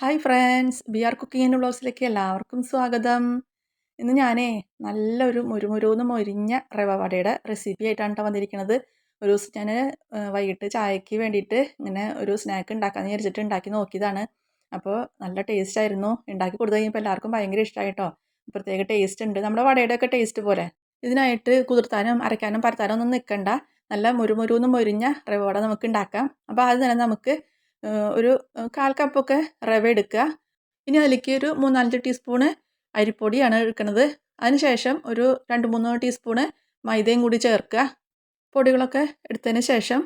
Hi friends. B R cooking and വ്ളോഗ്സിലേക്ക് എല്ലാവർക്കും സ്വാഗതം. ഇന്ന് ഞാനേ നല്ലൊരു മുരുമുരുന്ന് മൊരിഞ്ഞ റവ വടയുടെ റെസിപ്പി ആയിട്ടാണ് കേട്ടോ വന്നിരിക്കുന്നത്. ഒരു ദിവസം ഞാൻ വൈകിട്ട് ചായക്ക് വേണ്ടിയിട്ട് ഇങ്ങനെ ഒരു സ്നാക്ക് ഉണ്ടാക്കാമെന്ന് വിചാരിച്ചിട്ട് ഉണ്ടാക്കി നോക്കിയതാണ്. അപ്പോൾ നല്ല ടേസ്റ്റ് ആയിരുന്നു. ഉണ്ടാക്കി കൊടുത്തു കഴിഞ്ഞപ്പോൾ എല്ലാവർക്കും ഭയങ്കര ഇഷ്ടമായിട്ടോ പ്രത്യേക ടേസ്റ്റ് ഉണ്ട്. നമ്മുടെ വടയുടെ ഒക്കെ ടേസ്റ്റ് പോലെ. ഇതിനായിട്ട് കുതിർത്താനും അരയ്ക്കാനും പരത്താനും ഒന്നും നിൽക്കണ്ട നല്ല മുരുമുരുന്ന് മൊരിഞ്ഞ റവ വട നമുക്ക് ഉണ്ടാക്കാം. അപ്പോൾ അത് തന്നെ നമുക്ക് ഒരു കാൽ കപ്പൊക്കെ റവ എടുക്കുക. ഇനി അതിലേക്ക് ഒരു മൂന്നാലഞ്ച് ടീസ്പൂണ് അരിപ്പൊടിയാണ് എടുക്കുന്നത് അതിനുശേഷം ഒരു രണ്ട് മൂന്ന് ടീസ്പൂണ് മൈദയും കൂടി ചേർക്കുക. പൊടികളൊക്കെ എടുത്തതിന് ശേഷം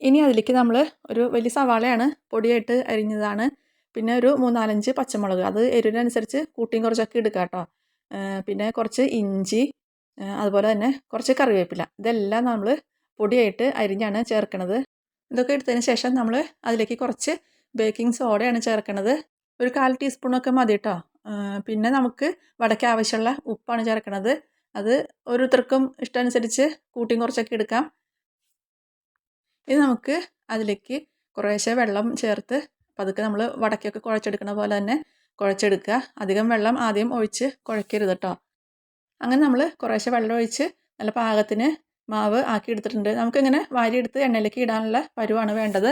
ഇനി അതിലേക്ക് നമ്മൾ ഒരു വലിയ സവാളയാണ് പൊടിയായിട്ട് അരിഞ്ഞതാണ്. പിന്നെ ഒരു മൂന്നാലഞ്ച് പച്ചമുളക് അത് എരിവിനനുസരിച്ച് കൂട്ടിയും കുറച്ചൊക്കെ എടുക്കുക കേട്ടോ. പിന്നെ കുറച്ച് ഇഞ്ചി അതുപോലെ തന്നെ കുറച്ച് കറിവേപ്പില. ഇതെല്ലാം നമ്മൾ പൊടിയായിട്ട് അരിഞ്ഞാണ് ചേർക്കുന്നത് ഇതൊക്കെ എടുത്തതിന് ശേഷം നമ്മൾ അതിലേക്ക് കുറച്ച് ബേക്കിംഗ് സോഡയാണ് ചേർക്കുന്നത് ഒരു കാൽ ടീസ്പൂണൊക്കെ മതി കേട്ടോ പിന്നെ നമുക്ക് വടയ്ക്ക് ആവശ്യമുള്ള ഉപ്പാണ് ചേർക്കുന്നത് അത് ഓരോരുത്തർക്കും ഇഷ്ടമനുസരിച്ച് കൂട്ടിയും കുറച്ചൊക്കെ എടുക്കാം. ഇത് നമുക്ക് അതിലേക്ക് കുറേശ്ശെ വെള്ളം ചേർത്ത് പതുക്കെ നമ്മൾ വടക്കൊക്കെ കുഴച്ചെടുക്കുന്ന പോലെ തന്നെ കുഴച്ചെടുക്കുക. അധികം വെള്ളം ആദ്യം ഒഴിച്ച് കുഴക്കരുത് കേട്ടോ അങ്ങനെ നമ്മൾ കുറേശ്ശെ വെള്ളം ഒഴിച്ച് നല്ല പാകത്തിന് മാവ് ആക്കി എടുത്തിട്ടുണ്ട് നമുക്കിങ്ങനെ വാരിയെടുത്ത് എണ്ണയിലേക്ക് ഇടാനുള്ള പരുവാണ് വേണ്ടത്.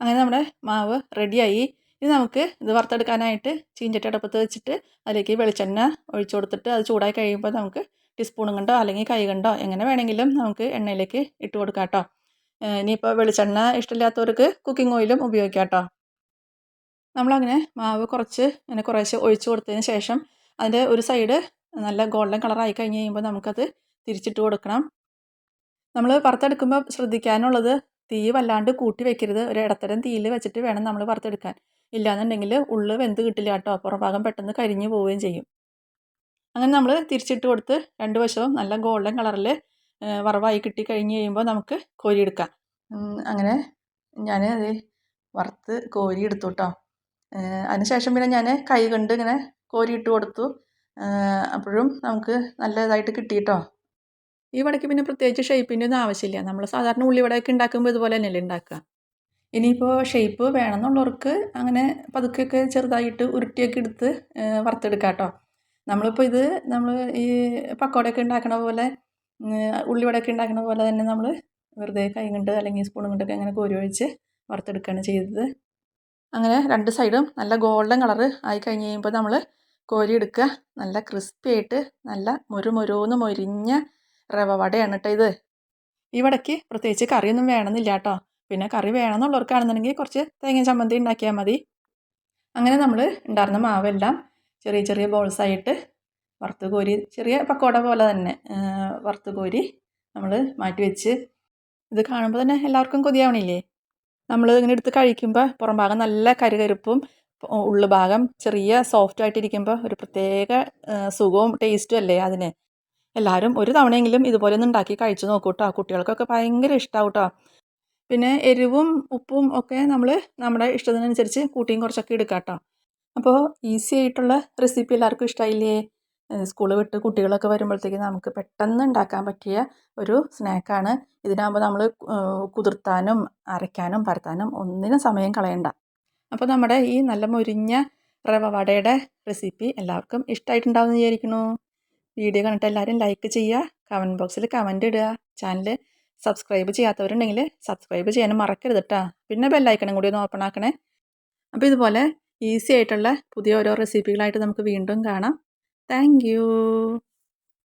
അങ്ങനെ നമ്മുടെ മാവ് റെഡിയായി. ഇനി നമുക്ക് ഇത് വറുത്തെടുക്കാനായിട്ട് ചീഞ്ചട്ടി അടുപ്പത്ത് വെച്ചിട്ട് അതിലേക്ക് വെളിച്ചെണ്ണ ഒഴിച്ചു കൊടുത്തിട്ട് അത് ചൂടായി കഴിയുമ്പോൾ നമുക്ക് ടീസ്പൂണും കണ്ടോ അല്ലെങ്കിൽ കൈ കണ്ടോ എങ്ങനെ വേണമെങ്കിലും നമുക്ക് എണ്ണയിലേക്ക് ഇട്ട് കൊടുക്കാം കേട്ടോ. ഇനിയിപ്പോൾ വെളിച്ചെണ്ണ ഇഷ്ടമില്ലാത്തവർക്ക് കുക്കിംഗ് ഓയിലും ഉപയോഗിക്കാം കേട്ടോ. നമ്മളങ്ങനെ മാവ് കുറച്ച് ഇങ്ങനെ കുറേശ്ശെ ഒഴിച്ചു കൊടുത്തതിന് ശേഷം അതിന്റെ ഒരു സൈഡ് നല്ല ഗോൾഡൻ കളറായി കഴിഞ്ഞ് കഴിയുമ്പോൾ നമുക്കത് തിരിച്ചിട്ട് കൊടുക്കണം. നമ്മൾ വറുത്തെടുക്കുമ്പോൾ ശ്രദ്ധിക്കാനുള്ളത് തീ വല്ലാണ്ട് കൂട്ടി വെക്കരുത്. ഒരു ഇടത്തരം തീയിൽ വെച്ചിട്ട് വേണം നമ്മൾ വറുത്തെടുക്കാൻ. ഇല്ലാന്നുണ്ടെങ്കിൽ ഉള്ളു വെന്ത് കിട്ടില്ല കേട്ടോ. പുറഭാഗം പെട്ടെന്ന് കരിഞ്ഞു പോവുകയും ചെയ്യും. അങ്ങനെ നമ്മൾ തിരിച്ചിട്ട് കൊടുത്ത് രണ്ട് വശവും നല്ല ഗോൾഡൻ കളറിൽ വറവായി കിട്ടി കഴിഞ്ഞ് കഴിയുമ്പോൾ നമുക്ക് കോരിയെടുക്കാം അങ്ങനെ ഞാൻ അത് വറുത്ത് കോരി എടുത്തു കേട്ടോ അതിനുശേഷം പിന്നെ ഞാൻ കൈ കൊണ്ട് ഇങ്ങനെ കോരിയിട്ട് കൊടുത്തു. അപ്പോഴും നമുക്ക് നല്ലതായിട്ട് കിട്ടി കേട്ടോ ഈ വടയ്ക്ക് പിന്നെ പ്രത്യേകിച്ച് ഷേപ്പിന്റെ ഒന്നും ആവശ്യമില്ല. നമ്മൾ സാധാരണ ഉള്ളിവടയൊക്കെ ഉണ്ടാക്കുമ്പോൾ ഇതുപോലെ തന്നെയല്ലേ ഉണ്ടാക്കുക. ഇനിയിപ്പോൾ ഷേപ്പ് വേണമെന്നുള്ളവർക്ക് അങ്ങനെ പതുക്കെയൊക്കെ ചെറുതായിട്ട് ഉരുട്ടിയൊക്കെ എടുത്ത് വറുത്തെടുക്കാം കേട്ടോ. നമ്മളിപ്പോൾ ഇത് നമ്മൾ ഈ പക്കോടയൊക്കെ ഉണ്ടാക്കണ പോലെ ഉള്ളിവടയൊക്കെ ഉണ്ടാക്കണ പോലെ തന്നെ നമ്മൾ വെറുതെ കൈ കൊണ്ട് അല്ലെങ്കിൽ സ്പൂൺ കൊണ്ടൊക്കെ അങ്ങനെ കോരി ഒഴിച്ച് വറുത്തെടുക്കുകയാണ് ചെയ്തത്. അങ്ങനെ രണ്ട് സൈഡും നല്ല ഗോൾഡൻ കളർ ആയി കഴിഞ്ഞ് കഴിയുമ്പോൾ നമ്മൾ കോരി എടുക്കുക നല്ല ക്രിസ്പി ആയിട്ട് നല്ല മുരുമുരുന്ന് മൊരിഞ്ഞ റവ വടയാണ് കേട്ടോ ഇത്. ഈ വടയ്ക്ക് പ്രത്യേകിച്ച് കറിയൊന്നും വേണമെന്നില്ല കേട്ടോ പിന്നെ കറി വേണമെന്നുള്ളവർക്കാണെന്നുണ്ടെങ്കിൽ കുറച്ച് തേങ്ങ ചമ്മന്തി ഉണ്ടാക്കിയാൽ മതി. അങ്ങനെ നമ്മൾ ഉണ്ടായിരുന്ന മാവെല്ലാം ചെറിയ ചെറിയ ബോൾസായിട്ട് വറുത്ത് കോരി ചെറിയ പക്കോട പോലെ തന്നെ വറുത്ത് കോരി നമ്മൾ മാറ്റി വെച്ച് ഇത് കാണുമ്പോൾ തന്നെ എല്ലാവർക്കും കൊതിയാവണില്ലേ? നമ്മൾ ഇങ്ങനെ എടുത്ത് കഴിക്കുമ്പോൾ പുറം ഭാഗം നല്ല കരുകരുപ്പും ഉള്ളു ഭാഗം ചെറിയ സോഫ്റ്റ് ആയിട്ടിരിക്കുമ്പോൾ ഒരു പ്രത്യേക സുഖവും ടേസ്റ്റും അല്ലേ അതിന്. എല്ലാവരും ഒരു തവണയെങ്കിലും ഇതുപോലെ ഒന്ന് ഉണ്ടാക്കി കഴിച്ചു നോക്കൂ കേട്ടോ കുട്ടികൾക്കൊക്കെ ഭയങ്കര ഇഷ്ടമാവും കേട്ടോ പിന്നെ എരിവും ഉപ്പും ഒക്കെ നമ്മൾ നമ്മുടെ ഇഷ്ടത്തിനനുസരിച്ച് കൂട്ടിയും കുറച്ചൊക്കെ എടുക്കാം കേട്ടോ അപ്പോൾ ഈസി ആയിട്ടുള്ള റെസിപ്പി എല്ലാവർക്കും ഇഷ്ടമായില്ലേ സ്കൂൾ വിട്ട് കുട്ടികളൊക്കെ വരുമ്പോഴത്തേക്ക് നമുക്ക് പെട്ടെന്ന് ഉണ്ടാക്കാൻ പറ്റിയ ഒരു സ്നാക്കാണ്. ഇതിനാകുമ്പോൾ നമ്മൾ കുതിർത്താനും അരയ്ക്കാനും പരത്താനും ഒന്നിനും സമയം കളയണ്ട. അപ്പോൾ നമ്മുടെ ഈ നല്ല മുരിഞ്ഞ റവ വടയുടെ റെസിപ്പി എല്ലാവർക്കും ഇഷ്ടമായിട്ടുണ്ടാവുമെന്ന് വിചാരിക്കുന്നു. വീഡിയോ കണ്ടിട്ട് എല്ലാവരും ലൈക്ക് ചെയ്യുക കമന്റ് ബോക്സിൽ കമന്റ് ഇടുക ചാനൽ സബ്സ്ക്രൈബ് ചെയ്യാത്തവരുണ്ടെങ്കിൽ സബ്സ്ക്രൈബ് ചെയ്യാനും മറക്കരുത് കേട്ടോ പിന്നെ ബെല്ലൈക്കണം കൂടി ഒന്ന് ഓപ്പൺ ആക്കണേ. അപ്പോൾ ഇതുപോലെ ഈസി ആയിട്ടുള്ള പുതിയ ഓരോ റെസിപ്പികളായിട്ട് നമുക്ക് വീണ്ടും കാണാം. താങ്ക്